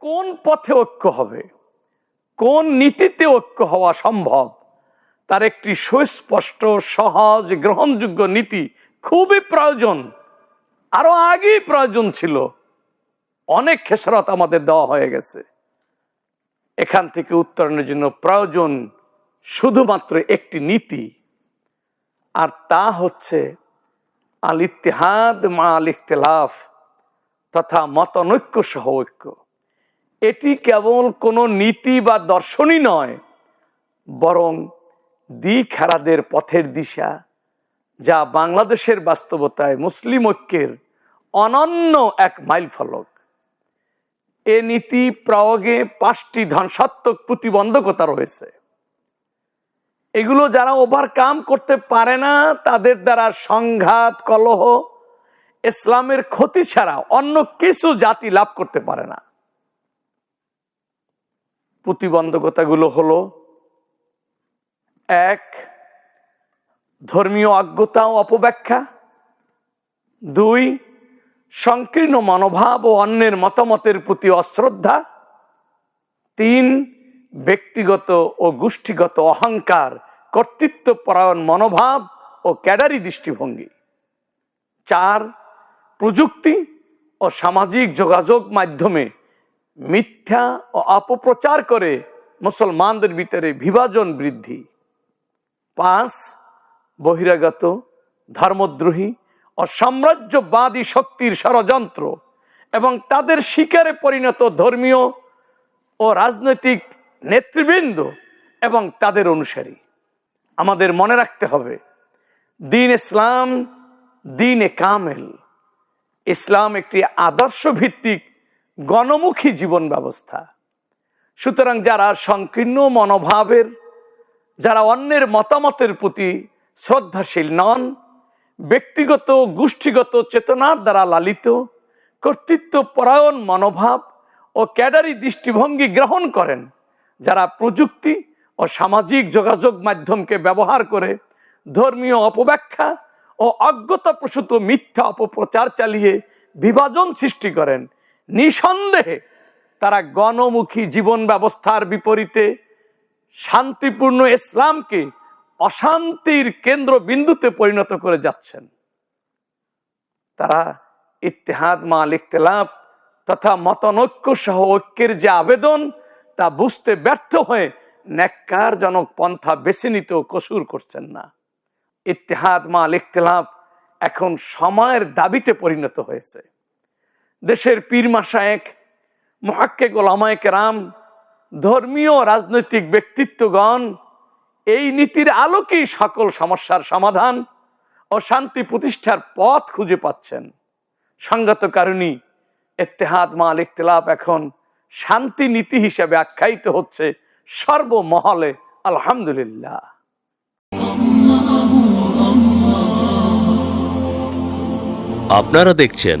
কোন পথে ঐক্য হবে? কোন নীতিতে ঐক্য হওয়া সম্ভব? তার একটি সুস্পষ্ট, সহজ, গ্রহণযোগ্য নীতি খুবই প্রয়োজন। আরও আগেই প্রয়োজন ছিল। অনেক খেসরত আমাদের দেওয়া হয়ে গেছে। এখান থেকে উত্তরণের জন্য প্রয়োজন শুধুমাত্র একটি নীতি, আর তা হচ্ছে আল ইতিহাদ মা আল ইখতলাফ তথা মতনৈক্য সহ ঐক্য। এটি কেবল কোনো নীতি বা দর্শনই নয়, বরং দিক হারাদের পথের দিশা, যা বাংলাদেশের বাস্তবতায় মুসলিম ঐক্যের অনন্য এক মাইল ফলক এ নীতি প্রয়োগে পাঁচটি ধ্বংসাত্মক প্রতিবন্ধকতা রয়েছে। এগুলো যারা ওভারকাম করতে পারে না, তাদের দ্বারা সংঘাত, কলহ, ইসলামের ক্ষতি ছাড়া অন্য কিছু জাতি লাভ করতে পারে না। প্রতিবন্ধকতাগুলো হলো, এক, ধর্মীয় অজ্ঞতা ও অপব্যাখ্যা, দুই, সংকীর্ণ মনোভাব ও অন্যের মতামতের প্রতি অশ্রদ্ধা, তিন, ব্যক্তিগত ও গোষ্ঠীগত অহংকার, কর্তৃত্ব পরায়ণ মনোভাব ও ক্যাডারি দৃষ্টিভঙ্গি, চার, প্রযুক্তি ও সামাজিক যোগাযোগ মাধ্যমে মিথ্যা ও অপপ্রচার করে মুসলমানদের ভিতরে বিভাজন বৃদ্ধি। পাঁচ, বহিরাগত, ধর্মদ্রোহী ও সাম্রাজ্যবাদী শক্তির ষড়যন্ত্র এবং তাদের শিকারে পরিণত ধর্মীয় ও রাজনৈতিক নেতৃবৃন্দ এবং তাদের অনুসারী। আমাদের মনে রাখতে হবে, দিন ইসলাম দিন কামেল। ইসলাম একটি আদর্শ ভিত্তিক গণমুখী জীবন ব্যবস্থা। সুতরাং যারা সংকীর্ণ মনোভাবের, যারা অন্যের মতামতের প্রতি শ্রদ্ধাশীল নন, ব্যক্তিগত গোষ্ঠীগত চেতনার দ্বারা লালিত, কর্তৃত্ব পরায়ণ মনোভাব ও ক্যাডারি দৃষ্টিভঙ্গি গ্রহণ করেন, যারা প্রযুক্তি ও সামাজিক যোগাযোগ মাধ্যমকে ব্যবহার করে ধর্মীয় অপব্যাখ্যা ও অজ্ঞতা প্রসূত মিথ্যা অপপ্রচার চালিয়ে বিভাজন সৃষ্টি করেন নিঃসন্দেহে তারা গণমুখী জীবন ব্যবস্থার বিপরীতে শান্তিপূর্ণ ইসলামকে অশান্তির কেন্দ্র বিন্দুতে পরিণত করে যাচ্ছেন। তারা ইতিহাদ মাল ইখতলাফ তথা মতনৈক্য সহ ঐক্যের যে আবেদন, তা বুঝতে ব্যর্থ হয়ে ন্যাক্কারজনক পন্থা বেছে নিতেও কসুর করছেন না। ইতিহাদ মাল ইখতলাফ এখন সময়ের দাবিতে পরিণত হয়েছে। দেশের পীর মাসায়েক মহাক্কে গোলামায়ক রাম ধর্মীয় রাজনৈতিক ব্যক্তিত্বগণ, এই নীতির আলোকেই সকল সমস্যার সমাধান ও শান্তি প্রতিষ্ঠার পথ খুঁজে পাচ্ছেন। সঙ্গত কারণী এতেহাদ মাল ইখতলাফ এখন শান্তি নীতি হিসেবে আখ্যায়িত হচ্ছে সর্বমহলে, আলহামদুলিল্লাহ। আপনারা দেখছেন